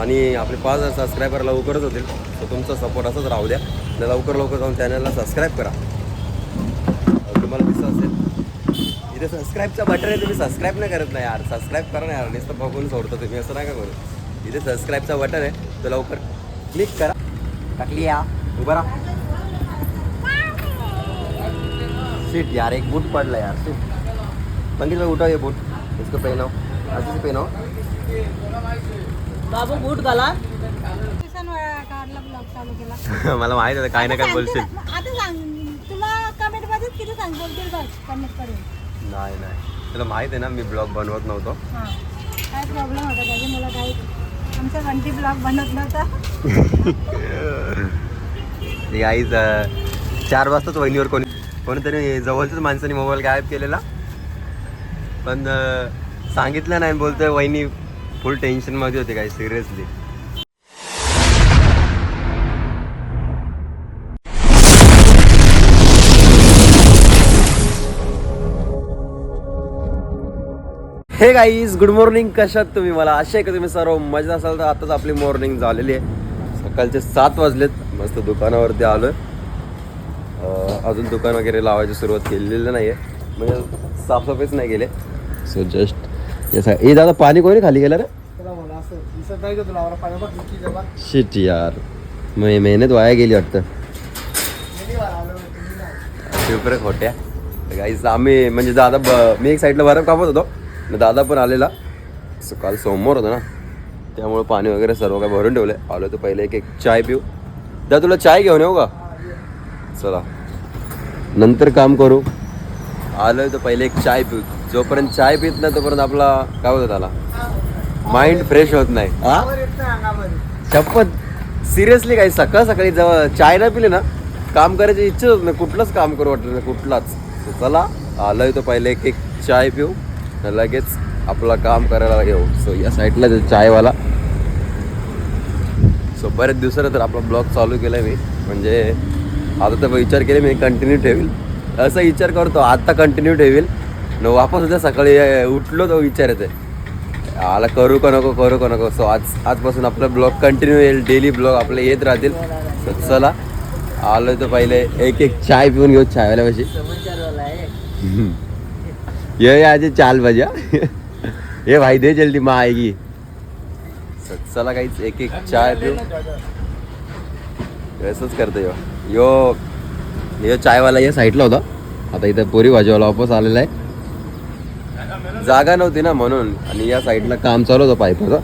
आणि आपले पाच हजार सबस्क्रायबर लवकरच होतील. तर तुमचा सपोर्ट असंच राहू द्या. आणि लवकर लवकर जाऊन चॅनलला सबस्क्राईब करा. तुम्हाला दिसत असेल. इथे सबस्क्राईबचा बटन आहे तुम्ही सबस्क्राईब नाही करत नाही यार. सबस्क्राईब करा ना यार नुसतं बघून सोडतो तुम्ही असं नाही का करू. इथे सबस्क्राईबचा बटन आहे तर लवकर क्लिक करा. टाकली या. उभं राहा. सीट यार एक बूट पडला यार सीट पण भाई उठाओ ये बूट इसको पहनाओ. अच्छे से पहनाओ. बाबू बूट घाला मला माहीत होतं काय ना काय बोलशील. आता सांग. तुला कमेंटमध्ये किती सांग बोलतील बघ कमेंट करून. नाही नाही. तुला माहीत आहे ना मी ब्लॉग बनवत नव्हतो. हां. काय प्रॉब्लेम होता? त्याचे मला काही आमचा वंटी ब्लॉग बनत नव्हता. ती आईच चार वाजताच वहिनीवर कोणी कोणीतरी जवळच्याच माणसाने मोबाईल गायब केलेला. पण सांगितलं नाही बोलतोय वहिनी फुल टेन्शनमध्ये होती काय सिरियसली. हे गाईज गुड मॉर्निंग कशात तुम्ही? मला असे का तुम्ही सर्व मजा असाल. तर आताच आपली मॉर्निंग झालेली आहे. सकाळचे सात वाजलेत. मस्त दुकानावरती आलोय. अं, अजून दुकान वगैरे लावायची सुरुवात केलेली नाही आहे म्हणजे साफसफाईच नाही गेले सो जस्ट या हे दादा पाणी कोणी खाली गेलं रे? शिट यार. मे मेहनत वाया गेली वाटतं. खोट्या. गाईज आम्ही म्हणजे दादा ब मी एक साईडला बरफ कापत होतो. दादा पण आलेला. So, काल सोमवार होतो ना. त्यामुळे पाणी वगैरे सर्व काय भरून ठेवले आलो तर पहिले एक एक चाय पिऊ. दा तुला चाय घेऊन येऊ का? चला. नंतर काम करू. आलोय तर पहिले एक चाय पिऊ. जोपर्यंत चाय पित नाही तोपर्यंत आपला काय होतं त्याला? माइंड फ्रेश होत नाही. हा? शपथ. सिरियसली काही सकाळ सकाळी जेव्हा चाय नाही पिले ना काम करायची इच्छा होत नाही. कुठलंच काम करू वाटत नाही कुठलाच. चला आलोय तो पहिले एक एक चाय पिऊ लगेच आपलं काम करायला येऊ. सो या साईडला जो चायवाला. सो बरेच दिवसाला तर आपला ब्लॉग चालू केला मी. म्हणजे आता तर विचार केले मी कंटिन्यू ठेवील. असा विचार करतो आता कंटिन्यू ठेवील. न वापस उद्या सकाळी उठलो तो विचार येते आला करू का नको करू का नको. सो आज आजपासून आपला ब्लॉग कंटिन्यू येईल. डेली ब्लॉग आपले येत राहतील. So, चला आलो तर पहिले एक एक चाय पिऊन घेऊ चायवाल्यापाशी समाचारवाला ये आज चाल बजा ये भाई दे जल्दी माँ आएगी. चला काहीच एक एक चाय पिऊ. असंच करतो यो. यो यो चायवाला या साईडला होता. आता इथं पोरी भाजीवाला वापस आलेला आहे. जागा नव्हती ना म्हणून. आणि या साईडला काम चालू होतं पाईपाचं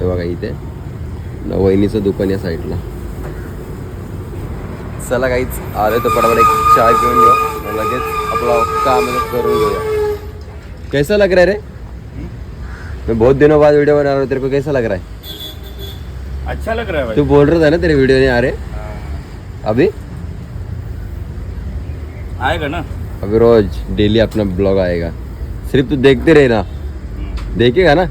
हे बघा इथे. वहिनीचं दुकान या साईडला. चला काहीच आले तर पटापट एक चाय पिऊन घेऊ. लगेच आपला काम करून घेऊया. कैसा लग रहा है रे? मैं बहुत दिनों बाद वीडियो बना रहा हूँ. तेरे को कैसा लग रहा है? अच्छा लग रहा है तू बोल रहा था ना तेरे वीडियो नहीं आ रहे? भाई अभी? आएगा ना? अभी रोज डेली अपना ब्लॉग आएगा। सिर्फ़ तू देखते रहे ना। देखेगा ना?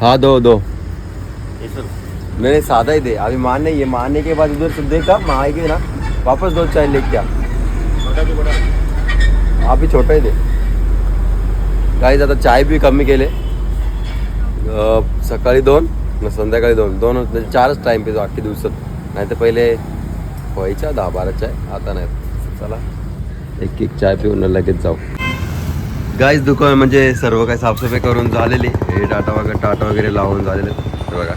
हाँ दो दो। मैंने सादा ही दे। अभी मारने ये मारने के बाद उधर से देखा माँ आएगी ना। वापस दो चाय लेके आ। छोटा आप ही छोटा ही दे। काही आता चाय बी कमी केले अं, सकाळी दोन न संध्याकाळी दोन। दोन चारच टाइम पितो अख्खी दिवसात नाही तर पहिले व्हायच्या दहा बारा चाय आता नाही। चला। एक एक चाय पिऊन लगेच जाऊ. गायच दुकान म्हणजे सर्व काही साफसफाई करून झालेली. हे टाटा वगैरे टाटा वगैरे लावून झालेले. बघा.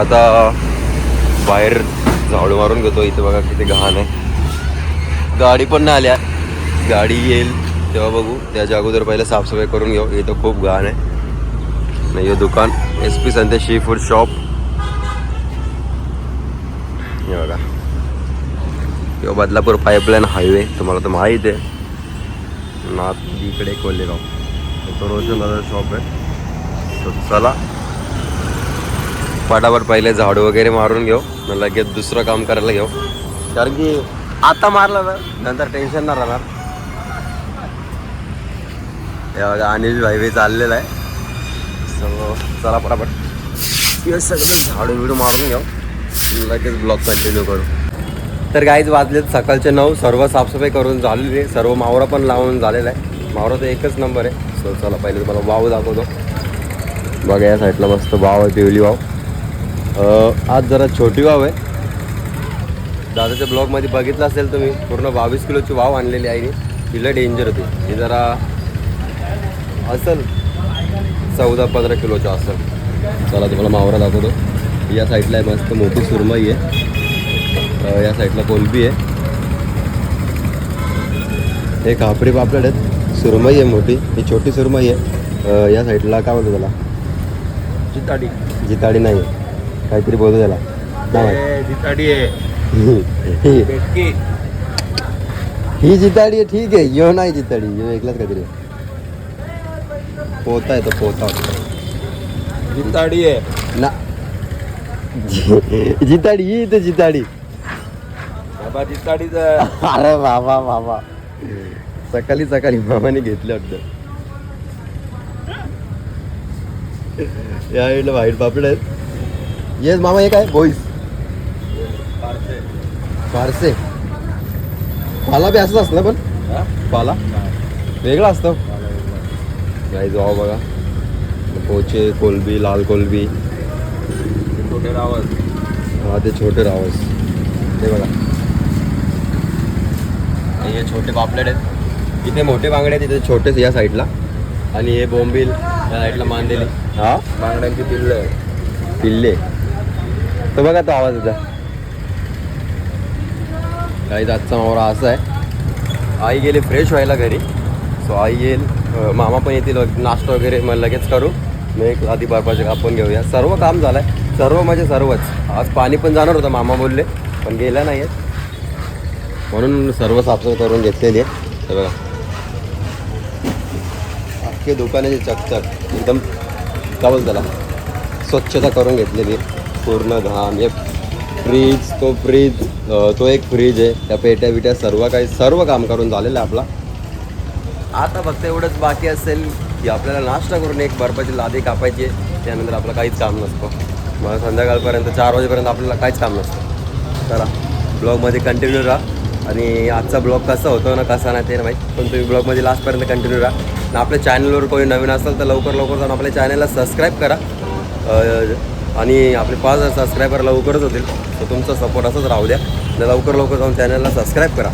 आता बाहेर झाडू मारून घेतो. इथे बघा किती घाण आहे. गाडी पण नाही आल्या गाडी येईल तेव्हा बघू. त्याच्या अगोदर पहिले साफसफाई करून घेऊ. इथं खूप घाण आहे. नाही हे दुकान. एस पी संते शी फूड शॉप. हे बघा. किंवा बदलापूर पाईपलाईन हायवे तुम्हाला तर माहीत आहे. नाथ इकडे कोल्हेगाव तो रोशन शॉप आहे. तर चला. पटापट पहिले झाडू वगैरे मारून घेऊ मग लगेच दुसरं काम करायला घेऊ. कारण की आता मारलं ना नंतर टेन्शन नाही राहणार. हे बघा अनिल भाई चाललेला आहे. सो चला पटापट. हे सगळं झाडू बिडू मारून घेऊ. लगेच ब्लॉग कंटिन्यू करू. तर गाईज वाजलेत सकाळचे नऊ. सर्व साफसफाई करून झालेली आहे. सर्व मावरा पण लावून झालेला आहे. मावरा तर एकच नंबर आहे. सो चला पहिले तुम्हाला वाव दाखवतो. बघा या साईडला मस्त वाव आहे पिवली वाव. आज जरा छोटी वाव आहे. दादाच्या ब्लॉगमध्ये बघितलं असेल तुम्ही पूर्ण बावीस किलोची वाव आणलेली आहे तिला डेंजर होती. ही जरा असेल. चौदा पंधरा किलोचं असेल. चला तुम्हाला मावरा दाखवतो. या साईडला आहे मस्त मोठी सुरमई आहे. या साईडला कोलबी आहे. हे कापडी पापलेट आहेत. सुरमई आहे मोठी. ही छोटी सुरमई आहे. या साईडला काय बोलतो त्याला? जिताडी. जिताडी नाही. आहे काहीतरी बोलतो त्याला. जिताडी आहे. ही- ही जिताडी आहे. ठीक आहे. यो नाही जिताडी. यो ऐकलाच काहीतरी पोता आहे तो पोता. जिताडी आहे. ना. जिताडी. ही ते जिताडी. अरे बाबा बाबा सकाळी सकाळी मामाने घेतलं वाटतं या इकडे व्हाईट पापड आहेत. येस मामा हे काय? बोईस. फारसे. पाला बी असंच असतं पण? पाला? वेगळा असतो. गाई जाऊ बघा. पोचे कोलबी लाल कोलबी. छोटे रावत हा ते छोटे रावस. ते बघा. हे छोटे पापलेट आहेत. इथे मोठे बांगडे आहेत इथे छोटेच या साईडला. आणि हे बोंबील या साईडला मांदेली. हा? बांगड्यांची पिल्ल पिल्ले? तो बघा तो आवाज होता काही आजचा मावरा असा आहे. आई गेली फ्रेश व्हायला घरी. सो आई येईल मामा पण येतील नाश्ता वगैरे मग लगेच करू. मग एक आधी बर्फाचे कापून घेऊया. सर्व काम झालं आहे सर्व म्हणजे सर्वच. आज पाणी पण जाणार होतं मामा बोलले. पण गेला नाही आहेत म्हणून सर्व साफसफाई करून घेतलेली आहे. हे बघा. अख्खे दुकानाचे चकचक. एकदम कवल त्याला. स्वच्छता करून घेतलेली पूर्ण घाम. हे फ्रीज तो फ्रीज तो एक फ्रीज आहे. त्या पेट्या बिट्या सर्व काही सर्व काम करून झालेलं आहे आपला. आता फक्त एवढंच बाकी असेल की आपल्याला नाश्ता करून एक बर्फाची लादी कापायची आहे. त्यानंतर आपलं काहीच काम नसतं. मग संध्याकाळपर्यंत चार वाजेपर्यंत आपल्याला काहीच काम नसतं. चला. ब्लॉगमध्ये कंटिन्यू राहा. आणि आजचा ब्लॉग कसा होतो ना कसा नाही ते नाही माहीत. पण तुम्ही ब्लॉगमध्ये लास्टपर्यंत कंटिन्यू राहा. आणि आपल्या चॅनलवर कोणी नवीन असेल तर लवकर लवकर जाऊन आपल्या चॅनलला सबस्क्राईब करा. आणि आपले पाच हजार सबस्क्रायबर लवकरच होतील. तर तुमचा सपोर्ट असंच राहू द्या. आणि लवकर लवकर जाऊन चॅनलला सबस्क्राईब करा.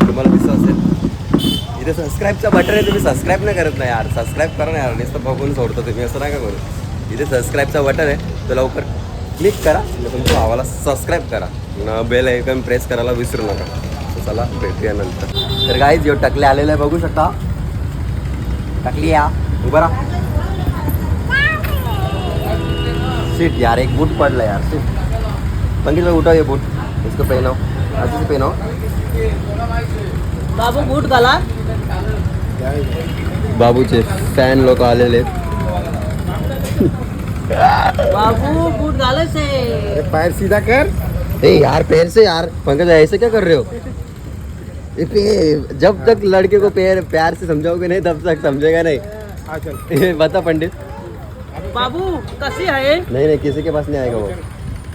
तुम्हाला दिसत असेल. इथे सबस्क्राईबचं बटन आहे तुम्ही सबस्क्राईब नाही करत नाही यार. सबस्क्राईब करा ना यार नुसतं बघून सोडतो तुम्ही असं नाही का करू. इथे सबस्क्राईबचं बटन आहे तर लवकर क्लिक करा आणि तुमच्या भावाला सबस्क्राईब करा. बेल ऐकन प्रेस करायला विसरू नका. चला भेटूया नंतर. तर काही जो टकले आलेले आहे बघू शकता. टकली या. उभा राहा. सीट यार एक बूट पडला यार. सीट भाई उठाओ ये बूट इसको पहनाओ. अच्छे से पहनाओ. बाबू बूट घाला. बाबूचे फॅन लोक आलेले आहेत. बाबू बूट घालायचे पैर सीधा कर। ए यार पैर से यार पंकज ऐसे क्या कर रहे हो? जब तक लड़के को पैर प्यार से समझाओगे नहीं तब तक समझेगा नहीं। हा बता पंडित। बाबू कशी आहे नहीं नहीं किसी के पास नहीं आएगा वो।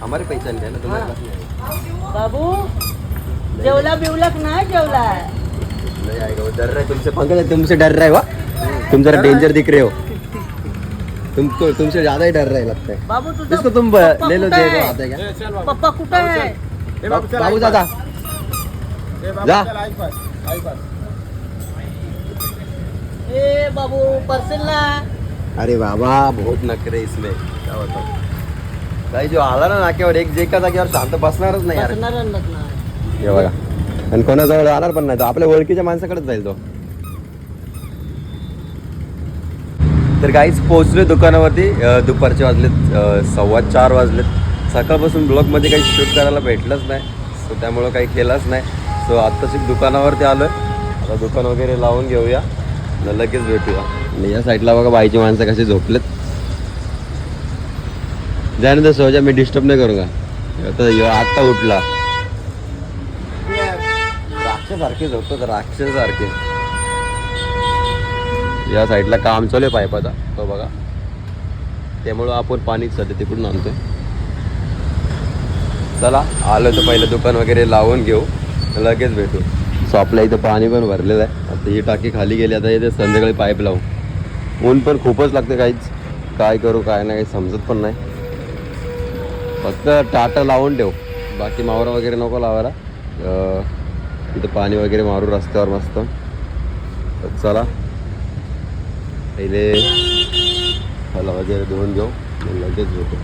हमारे पहचान के है ना तुम्हारे पास नहीं आएगा। बाबू जेवला बिवलक नाही जेवला? नहीं आएगा वो डर रहा है तुमसे पंकज तुमसे डर रहा है वो। तुम जरा डेंजर दिख रहे हो। तुमको तुमसे ज्यादा ही डर रहा है लगता है। बाबू तुझा इसको तुम पप्पा ले लो कुठे दे दो आहे? आते क्या. पप्पा कुठे आहे ए, बाबू, चल, बाबू आई दादा पास. ए, बाबू, जा. ए बाबू पर्सेलला अरे बाबा बहुत नखरे इसमें। क्या बताओ काही जो आला ना नाक्यावर एक जे एका जागेवर शांत बसणारच नाही यार। बसणारच नाही. हे। बघा। आणि कोणाजवळ जाणार पण नाही तो. आपल्या ओळखीच्या माणसाकडेच जाईल तो. तर काहीच पोहोचले दुकानावरती. दुपारचे वाजलेत सव्वा चार वाजलेत. सकाळपासून ब्लॉगमध्ये काही शूट करायला भेटलंच नाही. सो त्यामुळं काही केलंच नाही. सो आत्ताच दुकानावरती आलो आता दुकान वगैरे लावून घेऊया. न लगेच भेटूया. आणि या साईडला बघा बाईची माणसं कशी झोपलेत. त्यानंतर सहजा मी डिस्टर्ब नाही करू का? आता आत्ता उठला. राक्षसारखे झोपतात राक्षसारखे. या साईडला काम चालू आहे पाईपाचा. तो बघा. त्यामुळं आपण पाणी सध्या तिकडून आणतोय. चला आलो तर पहिलं दुकान वगैरे लावून घेऊ. लगेच भेटू. सो आपल्या इथं पाणी पण भरलेलं आहे. आता ही टाकी खाली गेली आता इथे संध्याकाळी पाईप लावू. ऊन पण खूपच लागतं काहीच. काय करू काय नाही काही समजत पण नाही. फक्त टाटा लावून ठेव. बाकी मावरा वगैरे नको लावायला. इथं पाणी वगैरे मारू रस्त्यावर मस्त. चला. पहिले फळं वगैरे धुवून घेऊ मग लगेच भेटू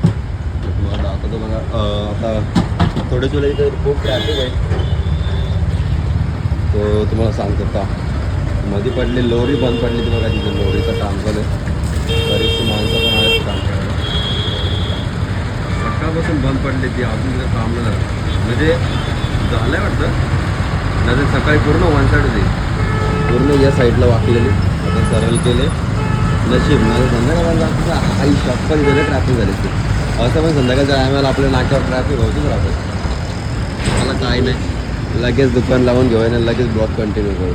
तुम्हाला दाखवतो बघा आता थोडे थोडे इथे खूप ट्रॅफिक आहे. तो तुम्हाला सांगतो का? मध्ये पडली लोरी बंद पडली ती बघा तिथे लोरीचं काम चालू आहे. बरीचशी माणसं पण आहेत काम करायला. सकाळपासून बंद पडली ती अजून तिथं काम नाही झालं. म्हणजे वाटतं नाही सकाळी पूर्ण वन साईड होती. पूर्ण या साईडला वाकलेली आता सरळ केले. नशीब नाही संध्याकाळला आई शप्पन गेले ट्रॅफिक झाली ती असं पण संध्याकाळच्या टायमाला आपल्या नाक्यावर ट्रॅफिक होतीच राहतं. मला काय नाही. लगेच दुकान लावून घेऊया आणि लगेच ब्लॉक कंटिन्यू करू.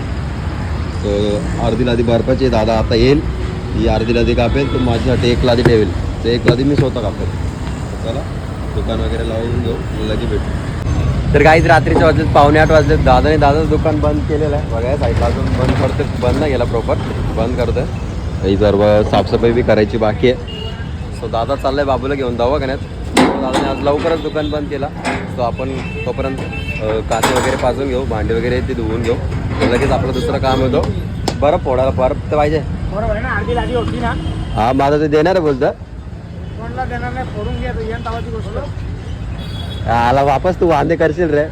सो अर्धी लादी बर्फाची दादा आता येईल. ही अर्धी लादी कापेल तो माझ्यासाठी एक लादी ठेवेल. ते एक लादी मी स्वतः कापेल. चला, दुकान वगैरे लावून घेऊ लगेच भेटू. तर काहीच रात्रीच्या वाजलेत, पावणे आठ वाजलेत. दादाने दादाच दुकान बंद केलेलं आहे. बघा, साईडला अजून बंद करतो बंद नाही गेला प्रॉपर बंद करतोय. काही सर्व साफसफाई बी करायची बाकी आहे. सो दादा चाललाय बाबूला घेऊन दवाखान्यात. दादाने आज लवकरच दुकान बंद केला. सो आपण तोपर्यंत काचे वगैरे पाजून घेऊ भांडे वगैरे ते धुवून घेऊ. लगेच आपलं दुसरं काम होतो. बरं फोडायला बरं तर पाहिजे. आहे हा माझं ते देणार आहे बोलतं. आला वापस तू वांदे करशील रे.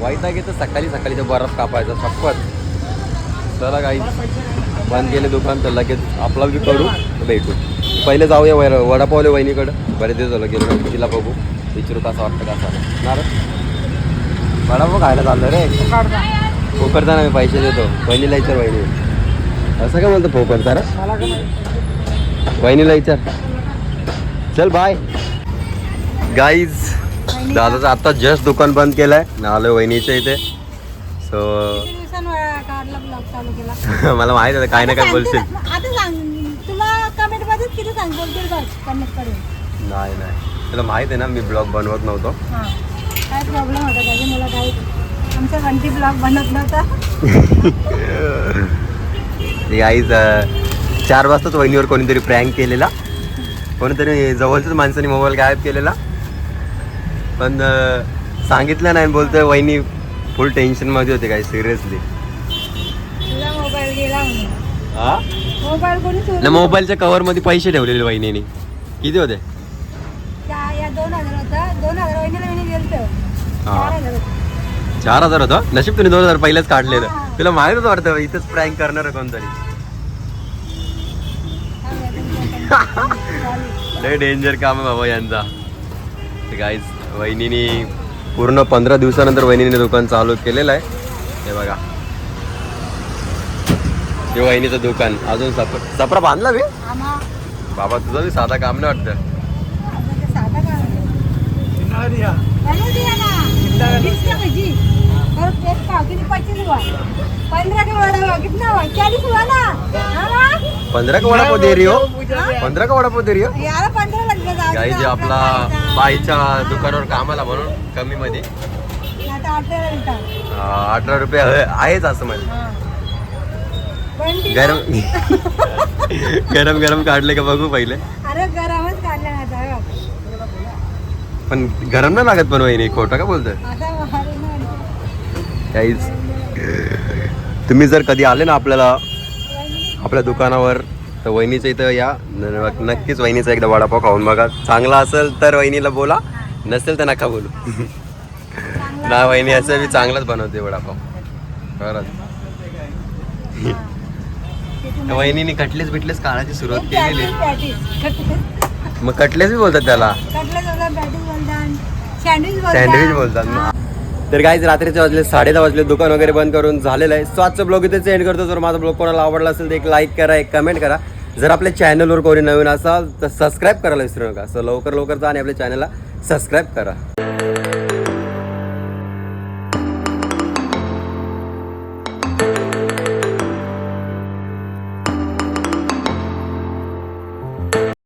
वाईटा घेतं सकाळी सकाळी ते बर्फ कापायचा शपथ. चला काही बंद केले दुकान तर लगेच आपला बी करू भेटू. पहिले जाऊया वर वडापावले वहिनीकडं. बरेच दिवस झालं गेलो तिला बघू. विचारू कसं वाटतं कसं ना वडापाव खायला चाललं रे. फोकरता ना मी पैसे देतो. वहिनीला विचार वहिनी. असं काय म्हणतो फोकरता रे वहिनीला विचार. चल बाय गाईज दादाचं आत्ता जस्ट दुकान बंद केलं ना आलं वहिनीच्या इथे. सो किती दिवसांवर काढला ब्लॉग चालू केला. मला माहीत आहे काय ना काय बोलशील. आता सांग तुला कमेंट मध्येच किती सांग बोलतील बघ कमेंट करून. नाही नाही. तुला माहीत आहे ना मी ब्लॉग बनवत नव्हतो. हां. काय प्रॉब्लेम होता त्याचे मला काही आमचा ब्लॉग बनत नव्हता. गाईज चार वाजताच वहिनीवर कोणीतरी प्रँक केलेला. कोणीतरी जवळच्याच माणसाने मोबाईल गायब केलेला. पण सांगितलं नाही बोलतोय वहिनी फुल टेन्शनमध्ये होते काय सिरियसली तुझा मोबाईल गेला म्हणून हा? मोबाईल कोणी ना मोबाईलच्या कव्हरमध्ये पैसे ठेवलेले वहिनीने. किती होते? त्या या दोन हजार होता. दोन हजार वहिनीला मी गेलतो चार हजार होतं. चार हजार होतं? नशीब तुम्ही दोन हजार पहिलेच काढलेलं. तुला माहीत होतं वाटतं इथंच प्रँक करणार कोणतरी. काय माहिती चालू. लय डेंजर काम आहे बाबा यांचा. गाईज वहिनीने पूर्ण पंधरा दिवसानंतर वहिनीने दुकान चालू केलेलं आहे. हे बघा. हे वहिनीचं दुकान अजून सफर. सफरा बांधला मी बाबा तुझं बी साधा काम नाही वाटतं. आपलं ते साधं काम आहे. शिंगाला द्या बनवून दिया ना वीस का भजी और एक पाव किती पच्चीस हुआ पंद्रह का वड़ा हुआ कितना हुआ चालीस हुआ ना? हाँ? पंधरा का वडापाव दे रही हो. पंधरा का वडापाव दे रही हो. यार पंधरा लग गया काही जे आपला बाईच्या दुकानावर कामाला म्हणून कमी मध्ये अठरा रुपये आहे- आहेच असं म्हणजे. हाँ. गरम गरम गरम काढले का बघू पहिले. अरे गरमच काढला ना. पण गरम नाही लागत पण वहिनी खोटं का बोलतोय? आणतो. काहीच. तुम्ही जर कधी आले ना आपल्याला आपल्या दुकानावर तर वहिनीच्या इथं या. नक्कीच वहिनीचा एकदा वडापाव खाऊन बघा. चांगला असेल तर वहिनीला बोला नसेल तर नका बोलू. ना वहिनी असं बी चांगलाच बनवते वडापाव. खरंच. तुम्हाला- वहिनीने कटलेस बिटलेस काढायची सुरुवात केलेली. मग कटलेस बी बोलतात त्याला. सँडविच बोलतात तर काहीच रात्रीचे वाजले साडे दहा वाजले दुकान वगैरे बंद करून झालेलं आहे. सो आजचा ब्लॉग इथेच एंड करतो. जर माझा ब्लॉग कोणाला आवडला असेल तर एक लाईक करा एक कमेंट करा. जर आपल्या चॅनलवर कोणी नवीन असाल तर सबस्क्राईब करायला विसरू नका. सो लवकर लवकर जा आणि आपल्या चॅनलला सबस्क्राईब करा.